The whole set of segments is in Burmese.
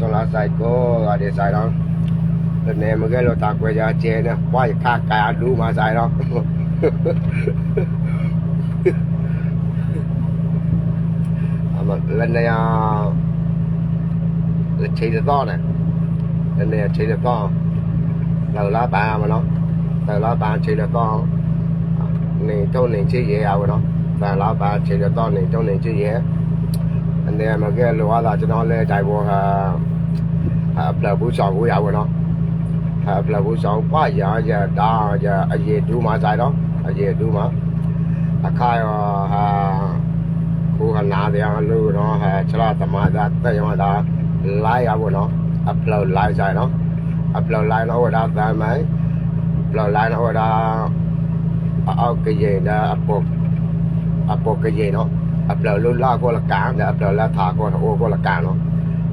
son la sai ko ga de sai đó lần này mà cái lo ta quay ra chè nè qua khá cả đủ mà sai đó mà lần này à là chơi được to nè lần này chơi được to đầu lá ba mà nó đầu lá ba chơi được to này trong này chơi dễ à nó đầu lá ba chơi được to này trong này chơi dễ anh em mà cái lúa là cho nó lên chạy bộ à à bờ bút sọ của giàu nó à bờ bút sọ quá giờ giờ đa giờ ở về đủ mà chạy đó ở về đủ mà à khai à ကိုကနာတယ်လို့တော့ဟဲ့ချလာတမဒါတဲ့ရမဒါလိုက်ရပါတော့ upload လိုက်ဆိုင်နော် upload လိုက်တော့ဒါသမန် upload လိုက်တော့ဒါအောက်ကရေးဒါအပုတ်အပုတ်ကရေးနော် upload လို့လာကိုလကန်ဒါ upload လာထားကိုဟိုကိုလကန်နော်နေမိုင်နော်အခုတော့ဆော်လမိုင်သမန်မဖမလာဝါဒါဒါဘလကကနာတီရနော်ရမလွိုင်းနော်တဲ့တဲ့ပွားသမဂလတဲ့ကိုချေရောက်တော့အမလွားတာရဖရလိုင်းလို့ရမပတိရရကျိုးတယ်တော့ချိန်ပြ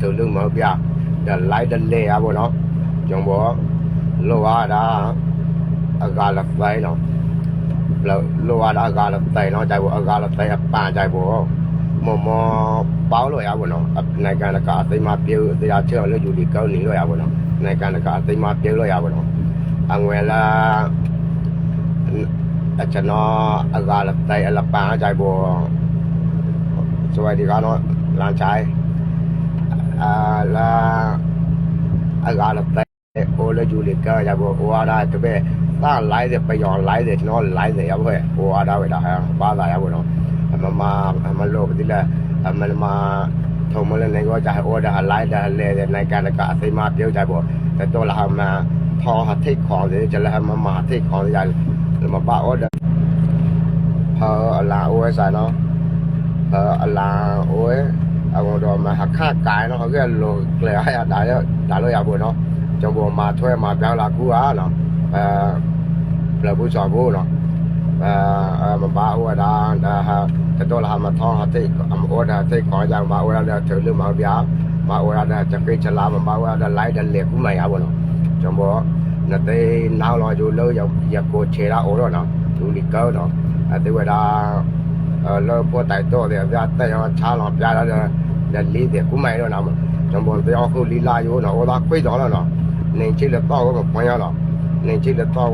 သူလူမပြတဲ့လိုက်တဲ့လေရပါတော့ကျွန်တော်လောရတာအကားလက်ပိုင်းနော်လောရတာအကားလက်တိုင်နော်ကြိုက်ဘောအကားလက်တိုင်အပန်ကြိုက်ဘောမမပေါလို့ရပါတော့နိုင်ကန်ကအသိမပြေတရားချေလို့ယူဒီကောင်းနေလို့ရပါတော့နိုင်ကန်ကအသိမပြေလို့ရပါတော့အငွယ်လာအကျွန်တော်အကားလက်တိုင်အလပန်ကြိုက်ဘောส ang wala at siya no agalat tayo alap pa าใจ tayo buo so ay di ka no lang tayo ala agalat tayo โอเลจูเลก็จบอกว่าได้ตัวเป้ต้านไหลเดไปย้อนไหลเดชน้อนไหลเดยับเว้อว่าได้เวลาฮะบ้าได้ยับเนาะมันมามันโลกที่ละมันมาทุ่มาเล่นในก็จะโอ้ได้ไหลได้เลยในการก็อาศัมาเดียวใจบอกแต่ตัวเรามา phò hạt thích khó thì cho là mà mà thích khó dài mà bảo đó phò là ôi sai nó. Phò là ôi ông đó mà hạt khác cái nó cái lô lệ hay đã đã lôi à bộ nó. Cho bộ mà thuê mà béo là cú á nó. À, là bố cho bố nó. À, à mà bảo ôi đã à, cái đó là mà thọ hạt thích ông ôi đã thích khó dài mà ôi đã thử lưu mà béo. Mà ôi đã chẳng cái chả làm mà ôi đã lấy đã liệt của mày à bộ nó. ကျွန်တော်နတဲ့နောက်လာကြလို့ရောက်ရကိုချေလာအော်တော့နော်လူလီကောနော်အဲဒီဝဒါအဲလောပေါ်တိုက်တော့တယ်ဗျာတဲ့ရောချားလောပြရတဲ့လေးတဲ့ကူမရတော့နော်ကျွန်တော်တရားခုလီလာယောနော်ဟောသာခွေးတော်တော့နော်နေချိလက်တော့ကိုဖွင့်ရတော့နေချိလက်တော့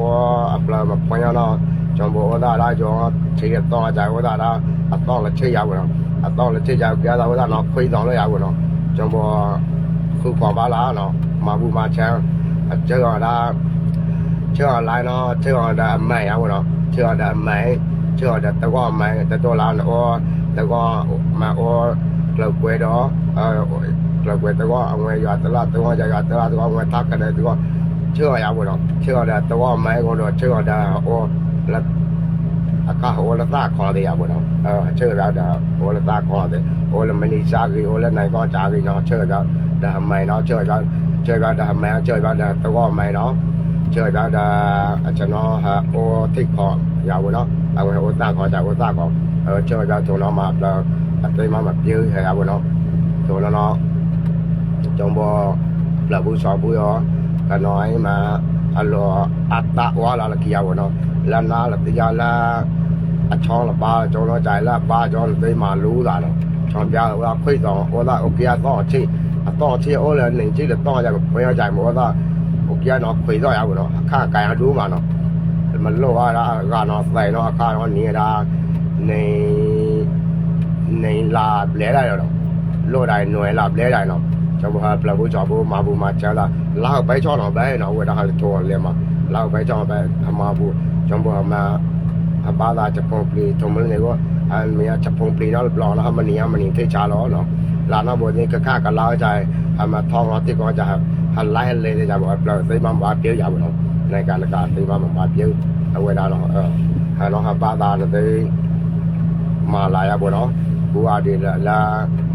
အပလာမဖွင့်ရတော့ကျွန်တော်ဟောသာလာကြောချိလက်တော့ကြဟောသာလာအတော့လက်ချိရဘူးနော်အတော့လက်ချိရပြတာဟောသာနော်ခွေးတော်လို့ရဘူးနော်ကျွန်တော်ခုကွန်ပါလာနော်မဘူးမချမ်း အကျော်လာကျော်လိုက်နော်ကျော်တာအမိုင်ရဘူးနော်ကျော်တာအမိုင်ကျော်တာတော့အမိုင်တော်လာနော်တော့မအော်လောက်ွယ်တော့အဲလောက်ပဲတော့အငွေရတလားတော့ကြရတလားတော့ငွေတက်တယ်တော့ချောရပါတော့ချောတယ်တော့မဲကတော့ချောတယ်ဟောလက်အကဟောလက်သားခေါ်တယ်ရပါတော့အဲချောရတာဟောလက်သားခေါ်တယ်ဟောလက်မနီစားကြီးဟောလက်နိုင်ကောကြားကြီးတော့ချောရဒါမိုင်တော့ချောရချောရဒါမဲချောရဒါတော့မဲတော့ချောရဒါအကျွန်တော် ဟာဟောထိတ်ခေါ်ရပါတော့အဝဟောသားခေါ်ကြဟောသားခေါ်အဲချောရတော့တော့မှအတိမမပြေးရပါတော့တော့တော့ trong bò là bu sò bu yo là nói mà alo ata wa là kia của nó là na là bây giờ là à cho là ba cho nó chạy là ba cho nó tới mà lú ra rồi trong nhà là khuấy đó ở là ở kia to chi à to chi ở là nên chi là to ra bây giờ chạy một là ở kia nó khuấy đó của nó khá cái đủ mà nó mình lo ra ra nó phải nó khá nó nhẹ ra này này là lẽ ra rồi lo đại nuôi là lẽ ra nó ကျွန်တော်ဟာပလဘူးကြောဘူးမာဘူးမာချလာလောက်ပဲချောတော့ပဲနော်ဝေဒါဟာတော်လေမှာလောက်ပဲချောပဲအမဘူးကျွန်တော်မှာအပါလာချပုံပလီထုံမနေကိုအမေချပုံပလီတော့ဘလောလာမနီယမနီထိချလောနော်လာတော့ဘောဒီကခကလာကြအမထောင်းတော့တိကောကြဟာလိုက်လေကြပါဘလောသိမမပြေရပါတော့နိုင်ကနကသိမမမပြေအဝေဒါတော့အဲဟာတော့ဟာပါတာတဲ့မာလာရပေါ့နော်ဘူဟာဒီလာလာဟာလိုက်တယ်ပူသားတယ်လူအောင်လခါတယ် หลานบนี้ก็ฆ่ากั लाना बोलने का खा कर लाओ चाहे हम थोक रोटी को चाहे हल लाए ले दे जाओ और सही माम बाप ये जाओ ना नहीं कहने का सही माम बाप ये เพี้ยเอาเวลาเราเออหเราหาป้าตาเลยมาหลายอะบนเนาะผู้อาดีละล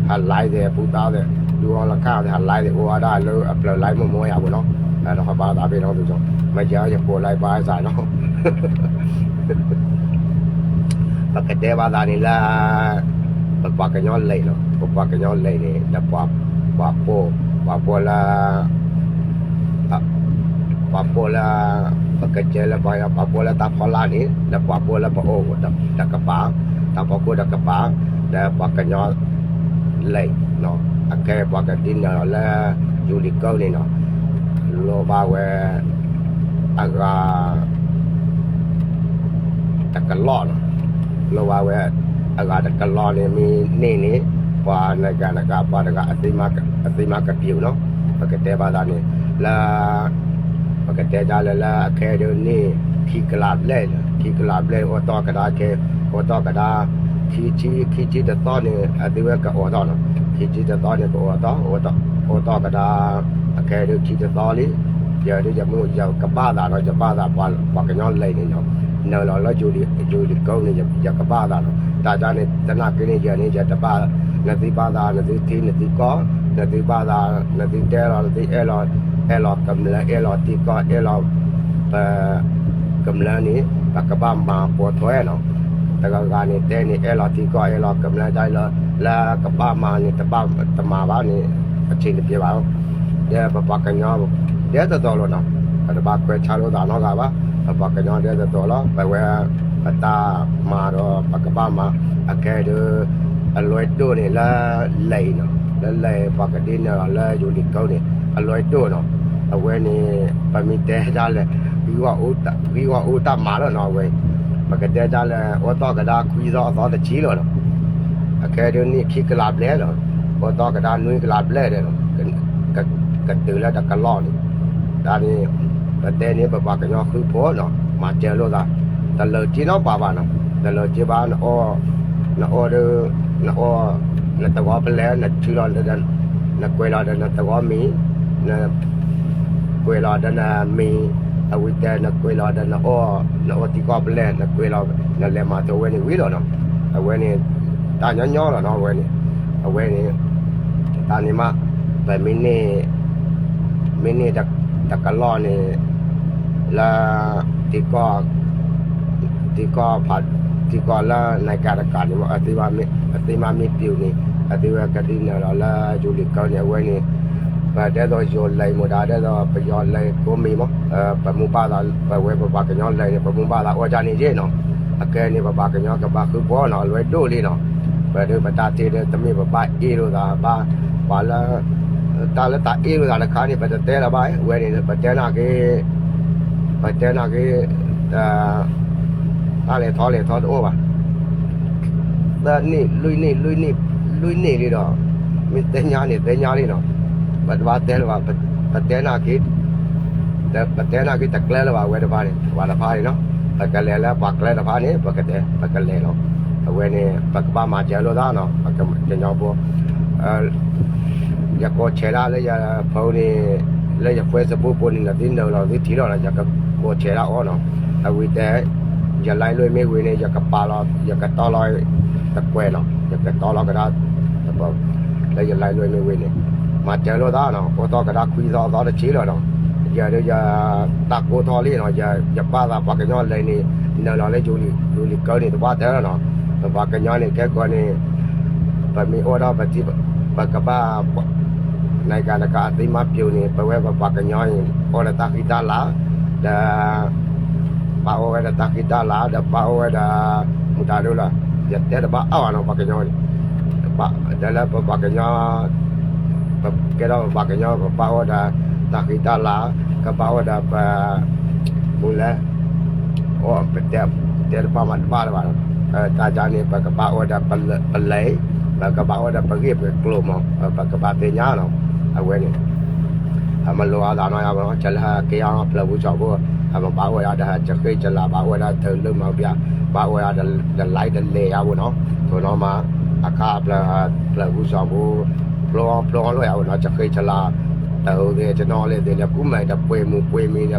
หันไล่เดียผู้ตาเดียดูเอาละข้าวหันไล่เดโอ้ได้เลยอเปล่าไล่มั่วๆอะบ่เนาะเราหาป้าตาไปเนาะดูจังไม่เจออย่าปวดไล่ป้าสายเนาะปกติว่าตานี่ละ pagpakanyon lay no pagpakanyon lay ni na pap papo papo la papo la pagkachela pa ya papo la tapola ni na papo la bao da da kapa tapo ko da kapa da pagkanyon lay no akay pagkatin na la julikaw ni no lo ba we aga takalon lo ba we ပကတဲ့ပါလာနေလာပကတဲ့ကြလာလာအခဲဒနေခီကလာလဲခီကလာလဲဩတော့ကဒါကေဩတော့ကဒါခီချီခီချီတတော့နေအဒီဝဲကဩတော့နော်ခီချီတတော့နေကိုဩတော့ဩတော့ဩတော့ကဒါအခဲဒခီတတော့လေးရရရမို့ရောကပါတာတော့ကပါတာပွာပွာကညောလိုက်နေနော်နော်လောလောဂျူလီဂျူလီကောင်းနေကြကပါ တာနော်တာတာနဲ့တနာကင်းနေကြနေကြတပါနတိပါတာနတိတီနတိကောနတိပါတာနတိတဲလောနတိအဲလောအဲလောကမ္လအဲလောတီကောအဲလောပကမ္လနီပကဘာမာပေါ်ထွဲနော်တကကနေတဲနေအဲလောတီကောအဲလောကမ္လတိုင်းလောလာကဘာမာနေတပါတမာပါနေအချင်းပြပါအောင်ဒီပပကညောဒီတော့လောနော်တပါခွဲချလို့တာနော်ကပါပကညောတဲ့တော်လားဘဝ ပတာမာတော့ပကပမာအကဲဒအလွယ်တိုးနေလာလိန်နော်လဲလဲပကတိနေလာယူလီကောင်းနေအလွယ်တိုးနော်အဝဲနေပမီတဲဒါလဲဘီဝအိုတာဘီဝအိုတာမာတော့နော်ဝဲပကတဲဒါလဲဝတ်တော့ကဒါခွီတော့အသောတကြီးလို့နော်အကဲဒနိခိကလာပလဲနော်ဝတ်တော့ကဒါနွင်းကလာပလဲတယ်နော်ကတူလာတကလောနေဒါနေတဲနေပပကညောခုဖို့နော်မာတဲလို့သာ တလကျင်းတော့ပါပါနော်တလကျပါနော်နော်ရနော်နတဝပလဲနချူလာတဲ့နကွေလာတဲ့နတဝမီနကွေလာတဲ့နမီအဝိတဲနကွေလာတဲ့နော်နော်တီကပလဲနကွေလာနလဲမှာတော့ဝဲနေဝေးတော့နော်အဝဲနေတာညောညောတော့နော်ဝဲနေအဝဲနေတာနေမှာဗမင်းနေမင်းနေတကလောနေလာတီကော ဒီကောဖတ်ဒီကောလာနိုင်ကာရကာနေမအတိမမအတိမမပြူနေအတိဝကတိနော်လာဂျူလီကောနေဝဲနေဘာတဲ့တော့ယောလိုက်မဒါတဲ့တော့ပယောလိုက်ကိုမေမပမူပါတာပဝဲပပကညောလိုက်ပမူပါတာအော်ချနေကြနော်အကဲနေပပကညောကပခုပေါ်နော်လွယ်တို့လေးနော်ဘယ်လိုမတာတေတဲ့တမိပပအေးလို့သာပါပါလာတာလတာအေးလို့သာခါနေပတဲ့တဲလာပါဝဲနေပတဲနာကေပတဲနာကေအာ သားလေသားလေသားတော့ပါဒါနေ့လွိနေ့လွိနေ့လွိနေ့လေးတော့မင်းတညာနေတညာလေးတော့ဘတ်ဘာတဲလပါဘတ်တဲနာကိပတ်တဲနာကိတကလဲလပါဝဲတပါးနေဘာတပါးနေနော်ပကလဲလပါကလဲတပါးနေပကတဲပကလဲတော့အဝဲနေပကပါမှာကျလို့သားနော်ပကကျညောပေါ်အဲရကောချေလာလေရဖုန်းနေလေရဖွဲစပိုးပေါ်နေလာတင်းတော့လာဒီတီတော့လာရကောချေလာအော်နော်အဝီတဲ နော်ပါကညောနေကဲကောနေပမီအော်ဒါပတိပကပါနိုင်ကနကအသိမပြုံနေပဝဲပကညောရင်အော်တာခိတာလာ da bao ada tak kita lah ada bao ada muda dulu lah ya dia ada bao ano pakainya pak dalam pakainya kira pakainya bao ada tak kita lah ke bao ada apa mula oh betul dia ada paman bar bar tajam ni pakai bao ada pelai pakai bao ada pergi ke kelum pakai batenya no awe ni အမလောအသာနာရပါတော့ချက်လာကေယောင်ဖလဘူးချောဘောအမဘာဝရတာချက်ခေချက်လာဘာဝရတဲ့လုံမောက်ပြဘာဝ ရတဲ့လိုက်တဲ့လေရဘူးနော်ဆိုတော့မှအခါပလဖလဘူးချောဘောပလောပလောလို့ရဘူးနော်ချက်ခေချက်လာတိုးတဲ့ကျွန်တော်လေးတဲ့ကုမိုင်တဲ့ပွေမှုပွေမီတဲ့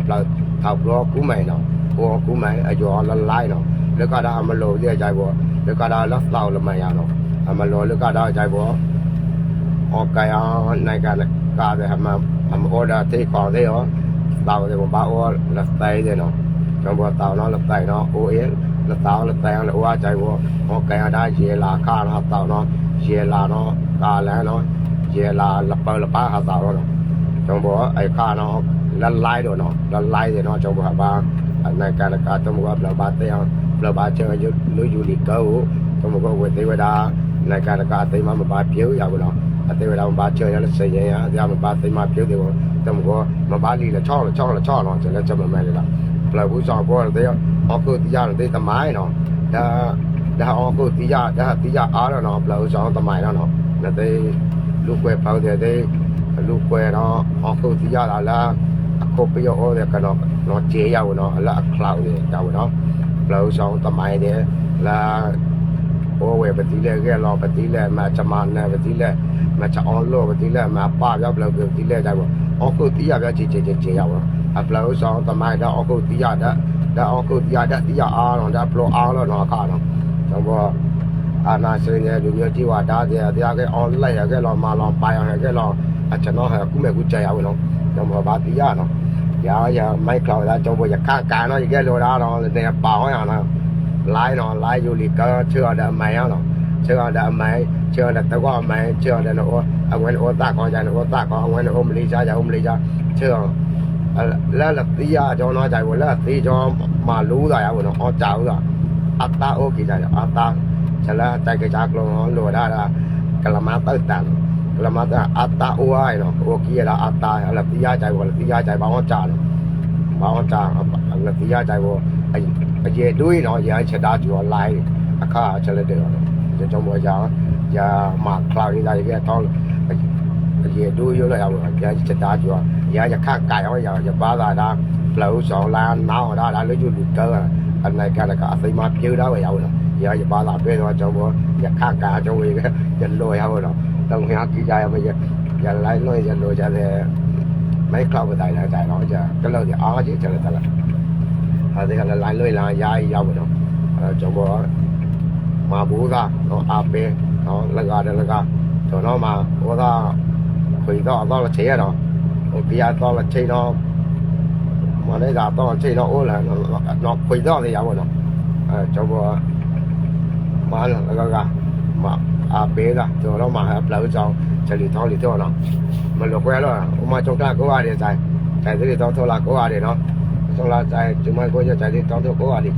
ပလထောက်ပလောကုမိုင်နော်ဘောကုမိုင်အကျော်လလိုက်နော်လက်ကဒါအမလို့တဲ့ကြိုက်ဘောလူကတာလက်တော့လမရတော့အမလောလူကတာကြိုက်ဘောဟောကရနိုင်ကကားတဲ့ဟမအမ order တိတ်ခေါ်သေးရောတောက်တယ်ဘာအောလက်တိုင်းတယ်နော်ကျွန်တော်တောက်တော့လက်တိုင်းတော့ OA လက်တော က်လက်တိုင်းလည်းဟိုအကြိုက်ဘောဟောကရတာရေလာခါတော့တောက်တော့ရေလာတော့ကာလန်းတော့ရေလာလပလပဟာတောက်တော့ကျွန်တော်အဲ့ခါတော့လက်လိုက်တော့နော်လက်လိုက်တယ်နော်ကျွန်တော်ဘာနိုင်ကနကတမကဘလဘာတဲ့အောင်ဘလဘာချေယူလူယူလီကောကျွန်တော်ဝေသေးဝဒါနိုင်ကနကအသိမမပါပြေရဘူးနော် အသေးဝလာဘာကျော်ရလဲစေရင်ရအကြမပါသိမပြုတ်တယ်ကိုတမကောမပါလီလဲချောင်းလဲချောင်းလဲချောင်းတော့ကျလဲချက်မမဲလေလားဘလဘူးဆောင်ကောတဲ့အော်ကိုတရားတဲ့သမိုင်းတော့ဒါဒါအော်ကိုတရားဒါတရားအားတော့နော်ဘလဘူးဆောင်သမိုင်းတော့နော်လက်သေးလူွယ်ပေါက်တဲ့သေးလူွယ်တော့အော်ကိုတရားလာလားအခုပြောဩတဲ့ကတော့တော့ကျေရဝင်တော့အလားအကလောက်တယ်ကြောက်ဝင်တော့ဘလဘူးဆောင်သမိုင်းတယ်လား ဘောဝဲပတိလက်ကဲလောပတိလက်မှာချမနာပတိလက်မချအောင်လောပတိလက်မှာပပြောက်ဘလောက်ပတိလက်ကြောက်အောက်ကိုတီးရပြချေချေချေချေရောက်တော့အပလောက်ဆောင်တမိုင်းတော့အောက်ကိုတီးရတဲ့ဒါအောက်ကိုတီးရတဲ့တီးရအားတော့ဒါဘလောအားတော့တော့ခါတော့ကျွန်တော်အာနာရှင်ရဲ့လူမျိုးကြီးဝါဒါတဲ့တရားကဲ online ရကဲလောမာလောပိုင်ရကဲလောအကျွန်တော်ဟာကုမဲ့ကုကြရဝင်တော့ကျွန်တော်ဗာတီးရတော့ရာရာမိုက်ကောင်လာကျွန်တော်ရခကန်တော့ရကဲလောတာတော့တဲ့ပါအောင်ရတော့ 来了来有里搞去了的买样了，去了的买，去了德国买，去了的我啊我我大哥家我大哥我我们李家家我们李家去了。လက်လက်တီးရကျွန်တော်ကြိုက်ဘူးလက်သေးကျွန်တော်မှလို့တာရဘူးနော်အော်ကြောက်တာအတာအိုကေကြတယ်အတာချလာတိုက်ကြကလုံးလောရတာကလမတောက်တန်ကလမတာအတာအိုအိုင်နော်အိုကေရတာအတာလက်တီးရကြိုက်ဘူးလက်တီးရကြိုက်ဘာမှကြားတယ်ဘာမှကြားလက်တီးရကြိုက်ဘူးအဲ့ အကျေတွေးနော်ရမ်းချက်သားကျော်လိုက်အခါချက်လက်တယ်တော့ကျွန်တော်ဘောကြာရာမကလောင်နေတာရတောင်းအကျေတွေးရလိုက်အောင်ပြန်ချက်သားကျော်ရရခကအောင်ရရပါတာဒါဘလောက်ဆောင်လာနောက်ဒါဒါလို့ကျလူကအနိုင်ကလည်းကအသိမပြေတော့ရအောင်ရရပါတာတွေ့တော့ကျွန်တော်ရခကကျွန်တော်ရလောရအောင်တော့တော့ငါကြည့်ကြရမရရလိုက်လို့ရလောကြတဲ့မိုက်ခလောက်တိုင်းတိုင်းတော့ကြာကလောက်ကြအားကြီးချက်လက်တယ် အဲဒီကလည်းလိုင်းလွှဲလာရာကြီးရောက်ပြီနော်အဲကျွန်တော်မာဘူးသားနော်အပဲနော်လကားတယ်လကားကျွန်တော်မှာဟောသားခွေတော့တော့ချေရတော့ဟိုပြရတော့ချိန်တော့မလေးကတော့ချိန်တော့အိုးလာနော်ခွေတော့လေရောက်တော့အဲကျွန်တော်မာလလကားမအပဲကကျွန်တော်မှာပလောက်ကြောင်ချက်လီတော့လီတော့နော်မလို့ခွဲတော့ဟိုမှာကျွန်တော်ကိုရတယ်ဆိုင်ဆိုင်တွေတော့ထော်လာကိုရတယ်နော် xong là chạy chúng mày coi cho chạy đi